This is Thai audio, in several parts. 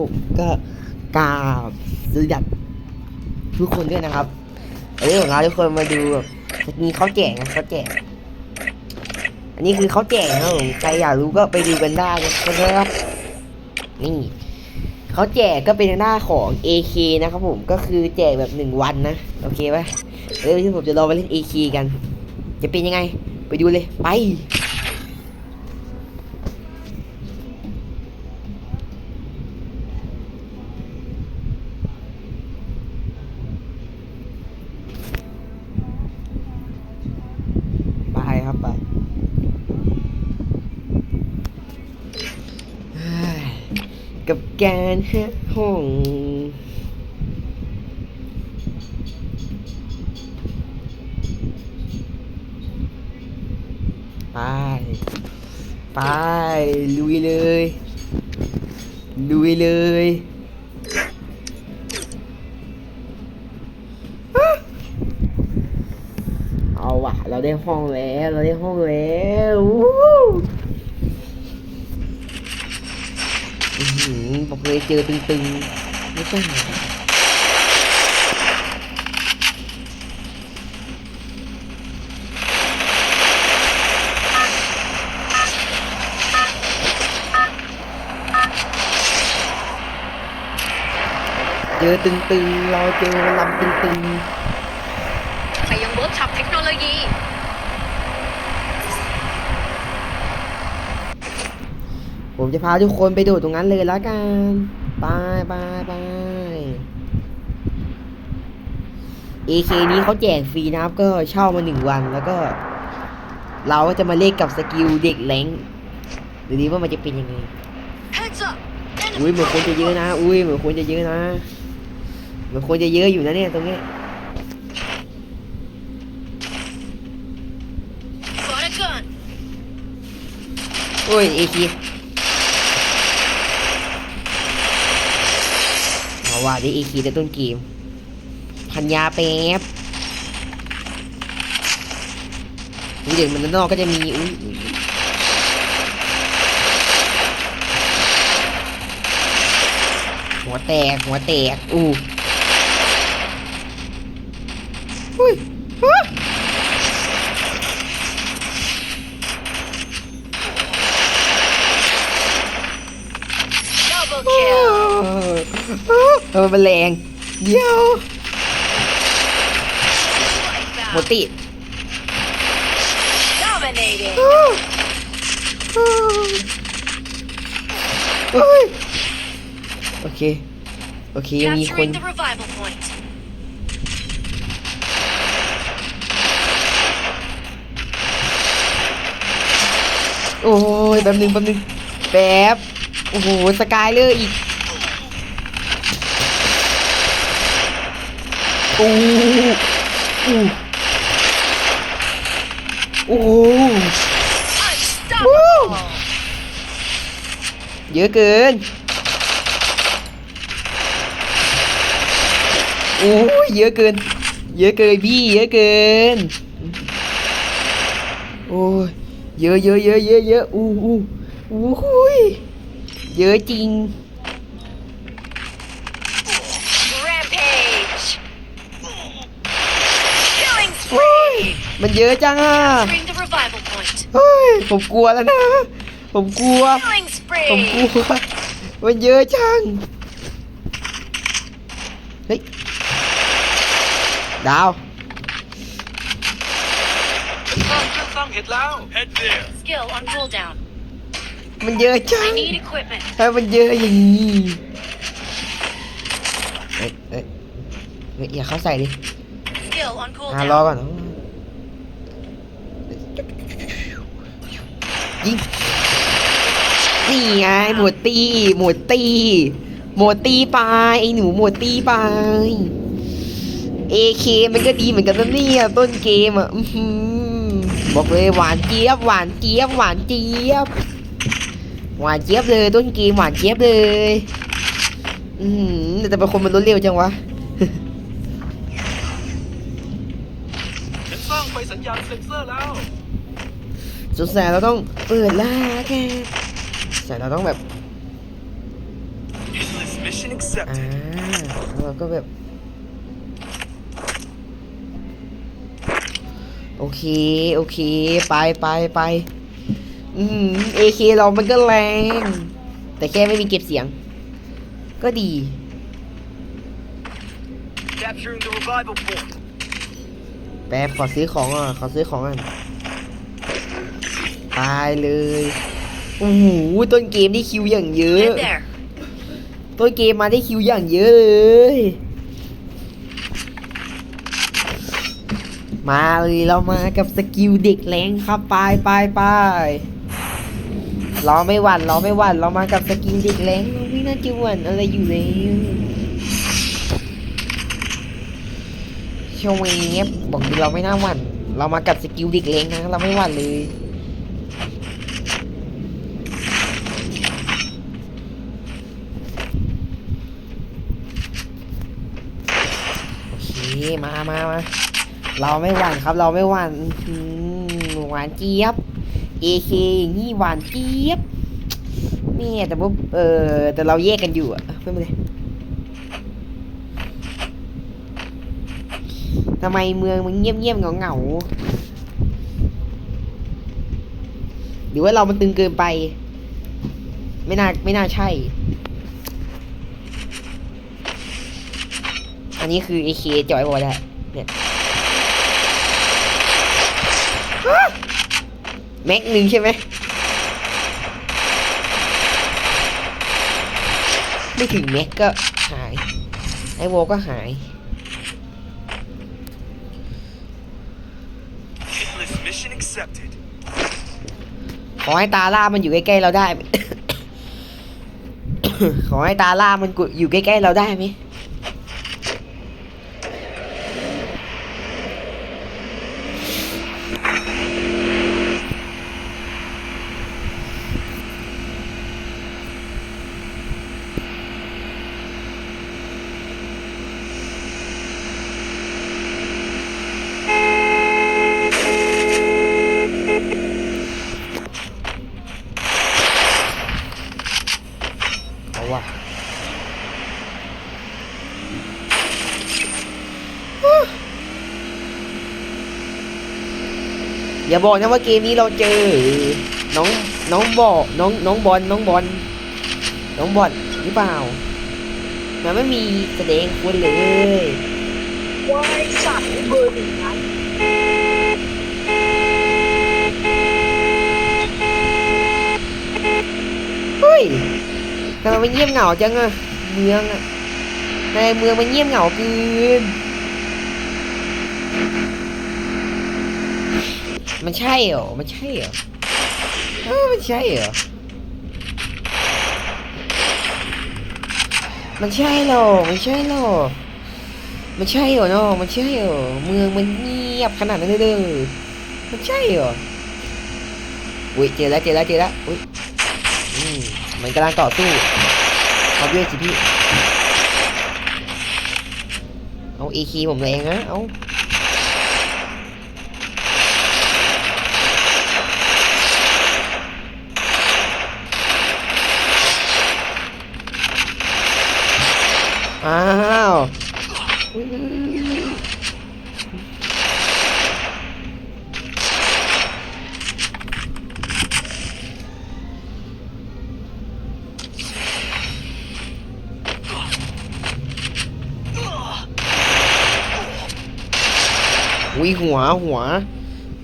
ผมก็กราบสวัสดีทุกคนด้วยนะครับวันนี้ผมพาทุกคนมาดูแบบมีเขาวแจกนะเขาวแจกอันนี้คือเขาวแจกนะผมใครอยากรู้ก็ไปดูกันได้นะครับ นี่เขาแจกก็เป็นหน้าของ AK นะครับผมก็คือแจกแบบหนึ่งวันนะโอเคไหมเออที่ผมจะลองไปเล่น AK กัน จะเป็นยังไง ไปดูเลยไป ครับไปกับการหาห้องไป ไปลุยเลยลุยเลย ได้ห้องแล้ว เราได้ห้องแล้ววู้ฮู้อื้อหือบอกเลยเจอตึงๆ ไม่ใช่เจอตึงๆ เราเจอลำตึงๆ ไปยังเวิร์กช็อปเทคโนโลยี ผมจะพาทุกคนไปดูตรงนั้นเลยละกันไปไปไป AK นี้เขาแจกฟรีนะครับ ก็เช่ามาหนึ่งวันแล้วก็ เราก็จะมาเล่นกับสกิลเด็กแรงค์ดูดีว่ามันจะเป็นยังไง Heads up อุ้ยเหมือนคนจะเยอะนะ อุ้ยเหมือนคนจะเยอะนะ เหมือนคนจะเยอะอยู่นะเนี่ยตรงเนี้ย got a gun โอ้ย AK เอา ว่าได้ AK แต่ต้นเกมพันยาแป๊บอุ้ยเด็กมันนนอกก็จะมีอุ้ยอุ๊ยหัวแตกหัวแตกอู้อุ้ย อมันแรงเดี๋ยวหมด Wipeout ติด dominating เฮ้ยโอเค โอเคยังมีคน capturing the revival point โอ้ยแป๊บนึงแป๊บนึงแป๊บ โอ้โห สกายเลอร์อีก อู้อู้โอ้โห unstoppable เยอะเกินโอ้ยเยอะเกิน เยอะเกินพี่ เยอะเกิน โอ้ย เยอะเยอะเยอะเยอะเยอะอู้อู้อู้หุยเยอะจริง rampage killing โอ้ย spree มันเยอะจังอะ capturing the revival point เฮ้ยผมกลัวแล้วนะ ผมกลัว killing ผมก spree ลัว มันเยอะจัง เฮ้ย ดาวสร้างเครื่องตั้งเห็ดแล้ว Head there skill on cooldown มันเยอะจั I ง need equipment ถ้ามันเยอะอย่างนี้เอ้ยเอ้ยเฮ้ยอย่าเข้าใส่ดิ skill on อ่ารอ cooldown ก่อน ยิงนี่ไงหมวดตีหมวดตีหมวดตีไปไอหนูหมวดตีไป AK มันก็ดีเหมือนกันนะเนี่ยต้นเกมอะบอกเลยหวานเจี๊ยบหวานเจี๊ยบหวานเจี๊ยบหวานเจี๊ยบเลยต้นเกมหวานเจี๊ยบเลย อือหือแต่เป็นคนมันรวดเร็วจังวะฉันสร้างไฟสัญญาณเซ็นเซอร์แล้ว สุดแสนเราต้องเปิดล่าแกใส่เราต้องแบบ Hitless Mission อ่า accepted. แล้วเราก็แบบ โอเค โอเค ไปไปไปอืมเอเคเรามันก็แรง แต่แค่ไม่มีเก็บเสียง ก็ดี Capturing the revival point. แป๊บขอซื้อของอะ ขอซื้อของอะ ตายเลยโอ้โหต้นเกมได้คิวอย่างเยอะ Head there. ต้นเกมมาได้คิวอย่างเยอะเลย มาเลยเรามากับสกิลเด็กแรงครับไปไปไปเราไม่หวั่นเราไม่หวั่นเรามากับสกิลเด็กแรงเราไม่น่าจะหวั่นอะไรอยู่แล้วชวเงียบบอกดิเราไม่น่าหวั่น เรามากับสกิลเด็กแรงนะเราไม่หวั่นเลย โอเคมามามาเราไม่หวั่นครับ เราไม่หวั่นหวานเจี๊ยบ AK อย่างนี้หวานเจี๊ยบแม่แต่ว่าเออแต่เราแยกกันอยู่อะไม่เป็นไรทำไมเมืองมันเงียบเงียบเหงาเหงาหรือว่าเรามันตึงเกินไป ไม่น่าไม่น่าใช่ นนี้คือ AK จอยบอได้เนี่ยแม็กหนึ่งใช่ไหมไม่ถึงแม็กก็หาย ไอโวก็หาย Hitless mission accepted. ขอให้ตาล่ามันอยู่ใกล้ๆเราได้ไหมขอให้ตาล่ามันกุอยู่ใกล้ๆเราได้ไหม ว่ะอย่าบอกนะว่าเกมนี้เราเจอ น้องน้องบอกน้องน้องบอลน้องบอลน้องบอลหรือเปล่า มันไม่มีแสดงคนเลยว้ายสัตว์เบอร์หนึ่งนั้นเฮ้ย ทำไมมันเงียบเหงาจังอะเมืองอะในเมืองมันเงียบเหงาเกินมันใช่เหรอ มันใช่เหรอมันใช่เหรอ มันใช่เหรอ มันใช่หรอ มันใช่เหรอเนาะมันใช่เหรอ เมืองมันเงียบขนาดนั้นเลยเด้อมันใช่เหรอ อุ้ยเจอแล้วเจอแล้วเจอแล้วอุ้ย หมมันกำลังต่อสู้เอาด้วยสิพี่ เอาเอคีผมแรงนะ เอาอ้าว หัวหัว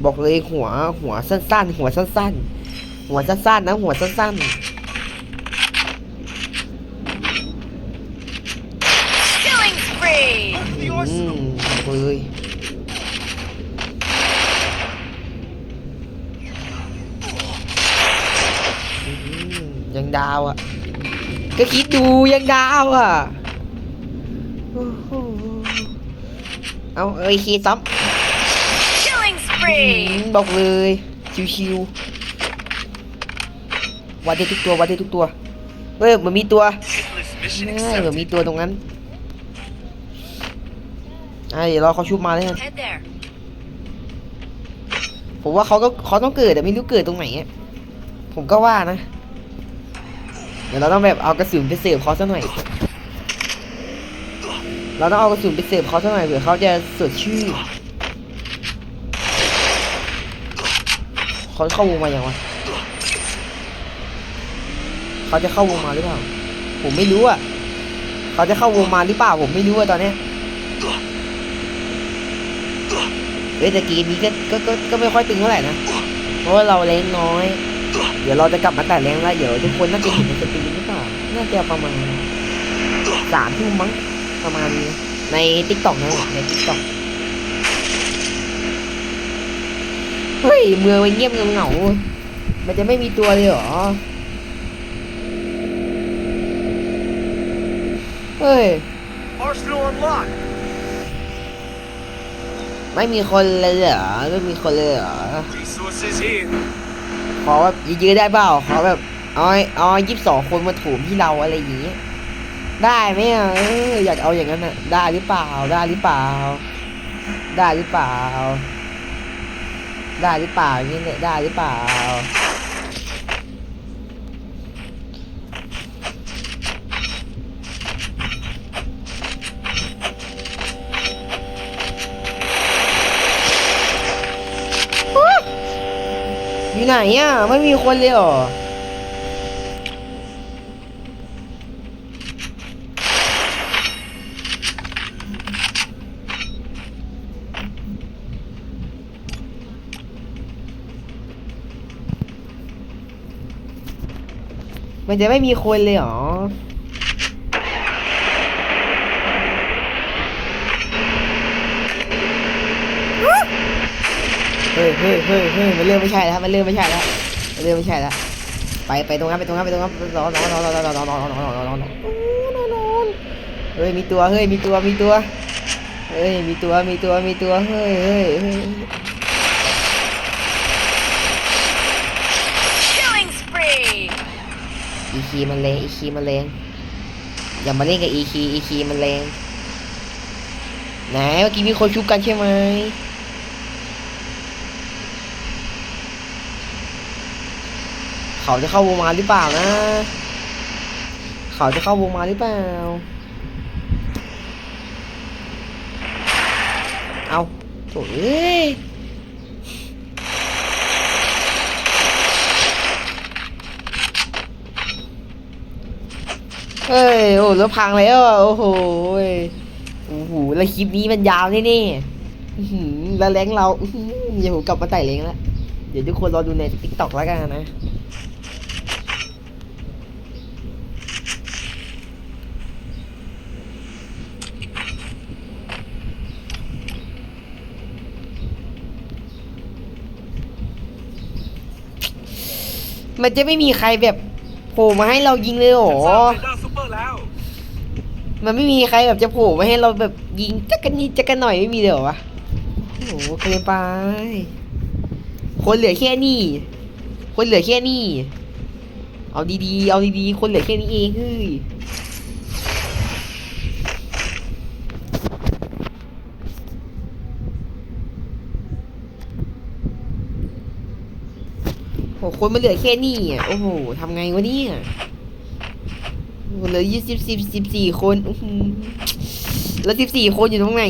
บอกเลยหัว หัวสั้นๆ หัวสั้นๆ หัวสั้นๆนะ หัวสั้น Killing spree. ๆอืมบอกเลยอืมยังดาวอะ ก็คิดดูยังดาวอะโอ้โหเอาเอ้ยคีซ้ำ Killing อื spree. ม บอกเลยชิวๆวัดได้ทุกตัววัดได้ทุกตัวเฮ้ยมันมีตัว Hitless mission ใช่มัน accepted. มีตัวตรงนั้นอะเดี๋ยวรอเขาชุบมาเลยกัน Head there. ผมว่าเขาก็เขาต้องเกิดแต่ไม่รู้เกิดตรงไหนอะผมก็ว่านะ เดี๋ยวเราต้องแบบเอากระสุนไปเสิร์ฟเขาซะหน่อย เราต้องเอากระสุนไปเสิร์ฟเขาเท่าไหร่เผื่อเขาจะสดชื่น เขาเข้าวงมาอย่างวะเขาจะเข้าวงมาหรือเปล่า ผมไม่รู้อะ เขาจะเข้าวงมาหรือเปล่า ผมไม่รู้อะตอนเนี้ยเฮ้ยแต่กมนี้ก็ก็ก็ก็ไม่ค่อยตึงเท่าไหร่นะ เพราะว่าเราแรงน้อย เดี๋ยวเราจะกลับมาแต่แรงแล้วเดี๋ยวทุกคนน่าจะเห็นในสตรีมหรือเปล่า น่าจะประมาณสามทุ่มมั้งประมาณในติ๊กต็อกนะในติ๊กต็อก ฮ้ยเมืองมันเงียบเหงาๆมันจะไม่มีตัวเลยเหรอ เฮ้ย Arsenal unlocked. ไม่มีคนเลยเหรอ ไม่มีคนเลยเหรอ Resources here. ขอแบบยื้อๆได้เปล่าขอแบบเอาไอ้เอายี่สิบสองคนมาถูมที่เราอะไรอย่างงี้ ได้ไหมอะเอออยากเอาอย่างนั้นอะ ได้หรือเปล่า ได้หรือเปล่า ได้หรือเปล่า ได้หรือเปล่าอย่างนี้เนี่ยได้หรือเปล่า อยู่ไหนอะ ไม่มีคนเลยเหรอ มันจะไม่มีคนเลยหรอเฮ้ยเฮ้ยเฮ้ยเฮ้ยมันเริ่มไม่ใช่แล้ว มันเริ่มไม่ใช่แล้ว มันเริ่มไม่ใช่แล้ว ไป ไปตรงนั้น ไปตรงนั้น ไปตรงนั้นรอรอรอรอรอรอรอรอรอรอรอรอรอรอเฮ้ย มีตัว เฮ้ย มีตัว มีตัว เฮ้ย มีตัว มีตัว มีตัว เฮ้ยเฮ้ยเฮ้ย Killing spree. อี คีมันแรงอีคีมันแรงอย่ามาเล่นกับอีคีอีคีมันแรงไหนเมื่อกี้มีคนชุบกันใช่ไหมเขาจะเข้าวงมาหรือเปล่านะ เขาจะเข้าวงมาหรือเปล่า เอาโอ้ย เฮ้ยโอ้แล้วพังแล้วอะโอ้โหโอ้โหแล้วคลิปนี้มันยาวแน่ๆแล้วแรงเราอื้อหือเดี๋ยวผมกลับมาไต่แรงแล้วเดี๋ยวทุกคนรอดูในติ๊กต็อกแล้วกันนะมันจะไม่มีใครแบบโผล่มาให้เรายิงเลยหรอ มันไม่มีใครแบบจะโผล่มาให้เราแบบยิงจักกันนิดจักกันหน่อยไม่มีเลยเหรอวะโอ้โหเกินไป คนเหลือแค่นี้ คนเหลือแค่นี้ เอาดีๆ เอาดีๆ คนเหลือแค่นี้เองเฮ้ยโอ้คนมันเหลือแค่นี้อะ โอ้โหทำไงวะเนี่ย เหลือยี่สิบสิบสิบสี่คนอื้อหือแล้วสิบสี่คนอยู่ตรงไหน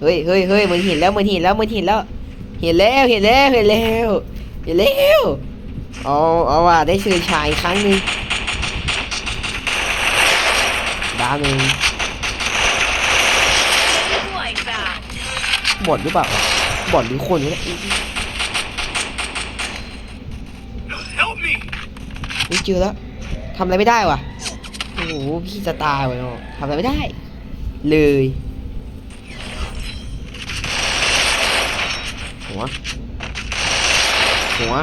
เฮ้ยเฮ้ยเฮ้ยมันเห็นแล้วมันเห็นแล้วมันเห็นแล้ว เห็นแล้วเห็นแล้วเห็นแล้วเห็นแล้วเอาเอาว่ะได้เชิญชายอีกครั้งหนึ่งดาวหนึ่ง Like that. บอดหรือเปล่าวะบอดหรือคนวะเนี่ย Help me. เฮ้ยเจอแล้วทำอะไรไม่ได้วะ โอ้โหพี่จะตายไปเนาะทำอะไรไม่ได้ เลยหัวหัว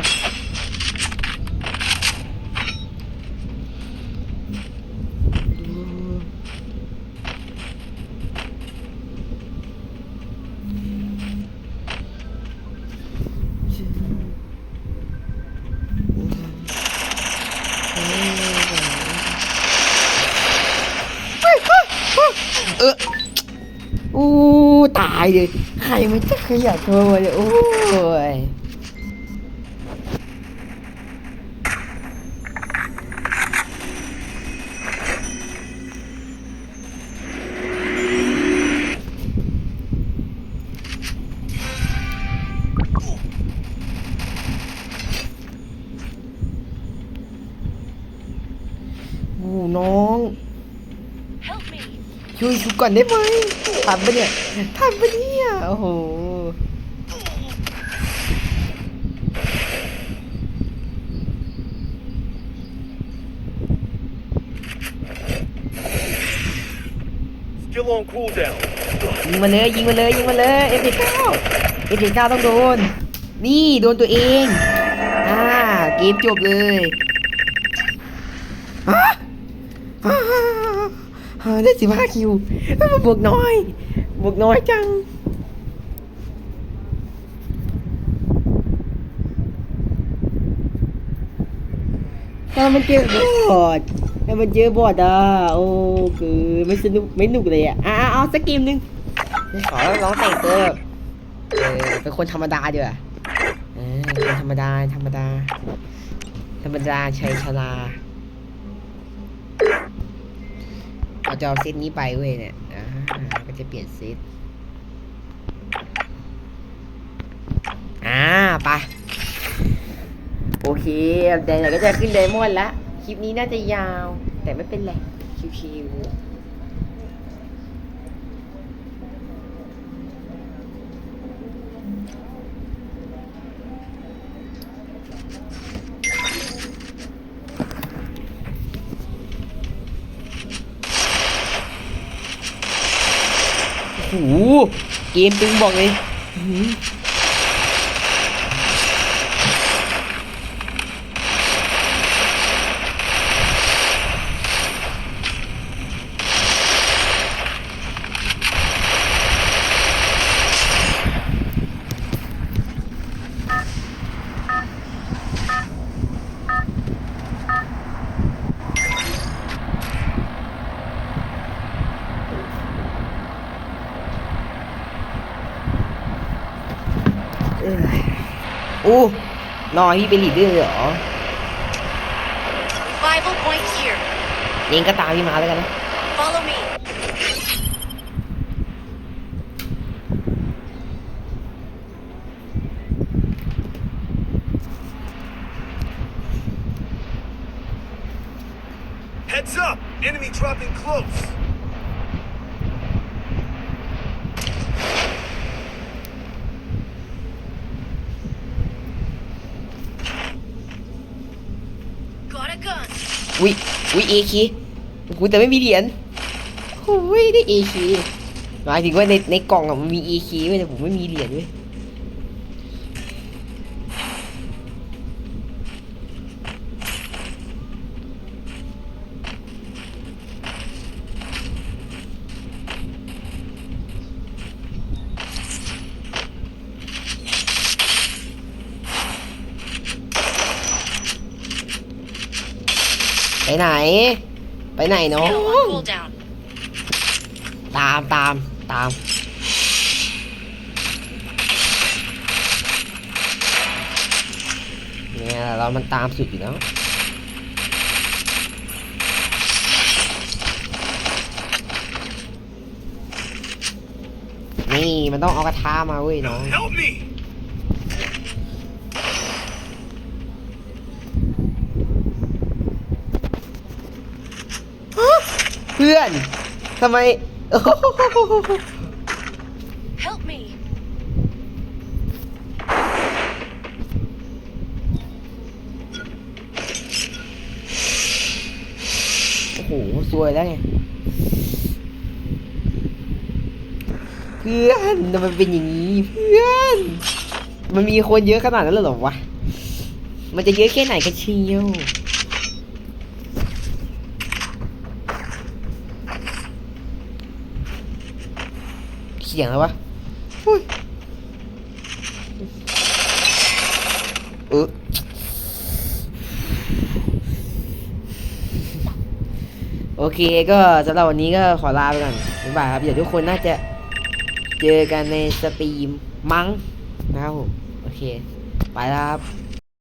เลยใครมันจะขยับตัวเลยโอ้ยน้อง ช่วยกูก่อนได้ไหม ทันปะเนี่ยทันปะเนี่ยโอ้โห Still on cooldown. ยิงมาเลยยิงมาเลยยิงมาเลยเอฟเก้าเอฟเก้าต้องโดน นี่โดนตัวเอง อ่าเกมจบเลยฮะอ่า อ่าได้สิบห้าคิวอ่าบวกน้อย บวกน้อยจังถ้ามันเจอบอดถ้ามันเจอบอดอะ โอ้คือไม่สนุกไม่หนุกเลยอะอะอะเอาสักเกมหนึ่งขอร้องแต่งตัวแบบเออเป็นคนธรรมดาดีกว่าเออเป็นธรรมดา ธรรมดา ธรรมดาชัยชรา เราจะเอาเซตนี้ไปเว้ยเนี่ยอ่าก็จะเปลี่ยนเซตอ่าไปโอเคเดี๋ยวก็จะขึ้นไดมอนด์ละคลิปนี้น่าจะยาว แต่ไม่เป็นไรชิวๆ เกมตึงบอกเลยอื้อหือ เอ้ยอู้ นอนพี่เป็นลีดเดอร์เหรอ Revival point here. เองก็ตามพี่มาแล้วกันนะ Follow me. Heads up! Enemy dropping close. วิวิเอคีกูแต่ไม่มีเหรียญโอ้ยได้เอคีหมายถึงว่าในในกล่องอะมันมีเอคีไว้แต่ผมไม่มีเหรียญเว้ย ไปไหน ไปไหนน้อง Kill on cooldown. ตามตามตาม เนี่ยเรามันตามสุดอยู่แล้วนี่มันต้องเอากระทะมาเว้ยน้อง Help me! เพื่อนทำไม Help me. โอ้โหซวยแล้วไงเพื่อนทำไมเป็นอย่างนี้เพื่อน มันมีคนเยอะขนาดนั้นเลยเหรอวะ มันจะเยอะแค่ไหนกันเชียว เสียงแล้ววะเออโอเคก็สำหรับวันนี้ก็ขอลาไปก่อนบ๊ายบายครับ เดี๋ยวทุกคนน่าจะเจอกันในสตรีมมั้งนะครับผม โอเค ไปแล้วครับ